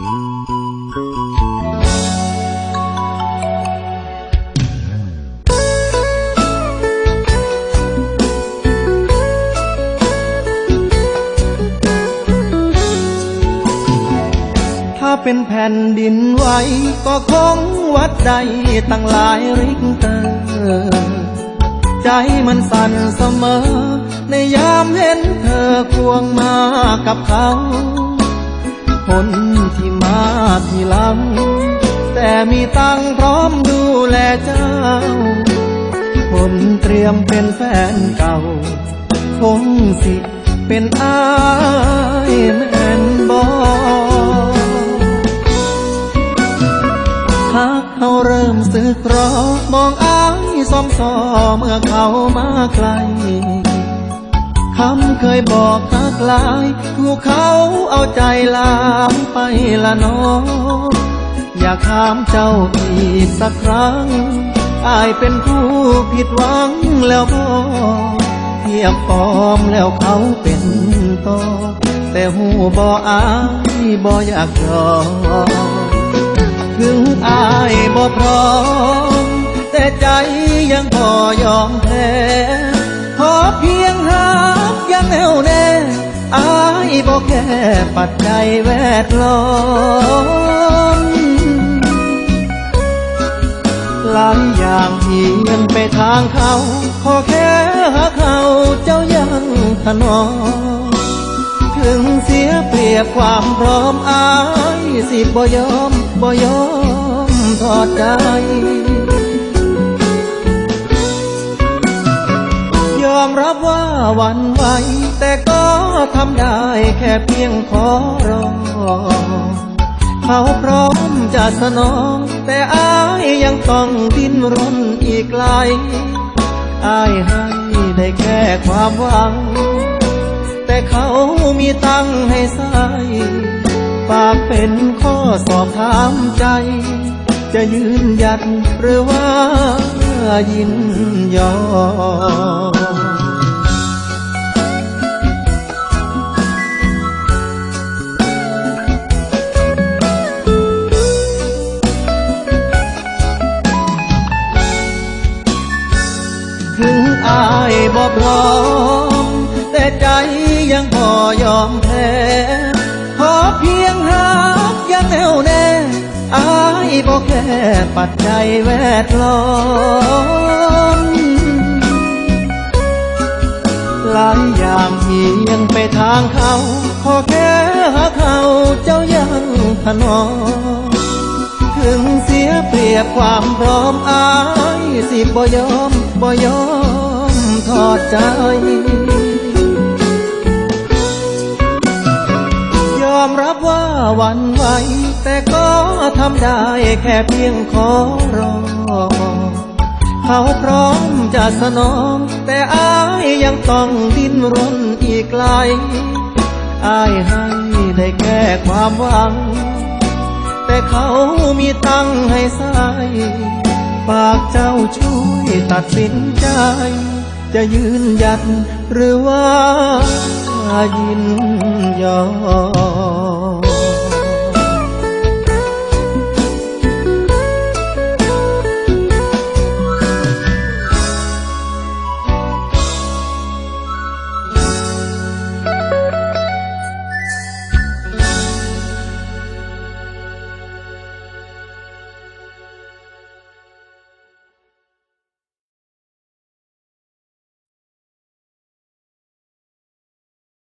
ถ้าเป็นแผ่นดินไหวก็คงวัดใดตั้งหลายริกเตอร์ใจมันสั่นเสมอ ในยามเห็นเธอควงมากับเขา คนที่มาทีหลัง แต่มีตังพร้อมดูแลเจ้า คนเตรียมเป็นแฟนเก่า คงสิเป็นอายแม่นบอหากเขาเริ่มสึกรอมองอายซ้อมซอเมื่อเขามาไกล คำเคยบอกหักลายถูกเขาเอาใจลามไปละน้องอยากถามเจ้าอีกสักครั้งอายเป็นผู้ผิดหวังแล้วพอเทียบปลอมแล้วเขาเป็นต่อแต่หูบออายบออยากรอถึงอายบ่พร้อมแต่ใจยังพอยอมแพ้ขอเพียงหากยัง แน่วแน่อายบ่แค่ปัจจัยแวดล้อมหลายอย่างเพียงไปทางเขา ขอแค่หาเขาเจ้ายังถนอมถึงเสียเปรียบความพร้อมอายสิบ่ยอมบ่ยอมทอดใจ มรับว่าหวันไหว แต่ก็ทำได้แค่เพียงขอรอเขาพร้อมจะสนอง แต่อายยังต้องดิ้นรนอีกไกลอายให้ได้แค่ความหวัง แต่เขามีตั้งให้ใส่ฝากเป็นข้อสอบถามใจ จะยืนหยัดหรือว่ายินยอม พร้อม แต่ใจยังพอยอมแพ้ขอเพียงหากยังแน่วแน่อายบ่แค่ปัจจัยแวดล้อมหลายอย่างเพียงไปทางเขา ขอแค่หาเขาเจ้ายังถนอมถึงเสียเปรียบความพร้อมอายสิบ่ยอมบ่ยอม อดใจ ยอมรับว่าวันไหว แต่ก็ทำได้แค่เพียงขอรอ เขาพร้อมจะสนอง แต่อายยังต้องดิ้นรนอีกไกลอายให้ได้แค่ความหวัง แต่เขามีตั้งให้ใส่ฝากเจ้าช่วยตัดสินใจ จะยืนหยัดหรือว่ายินยอม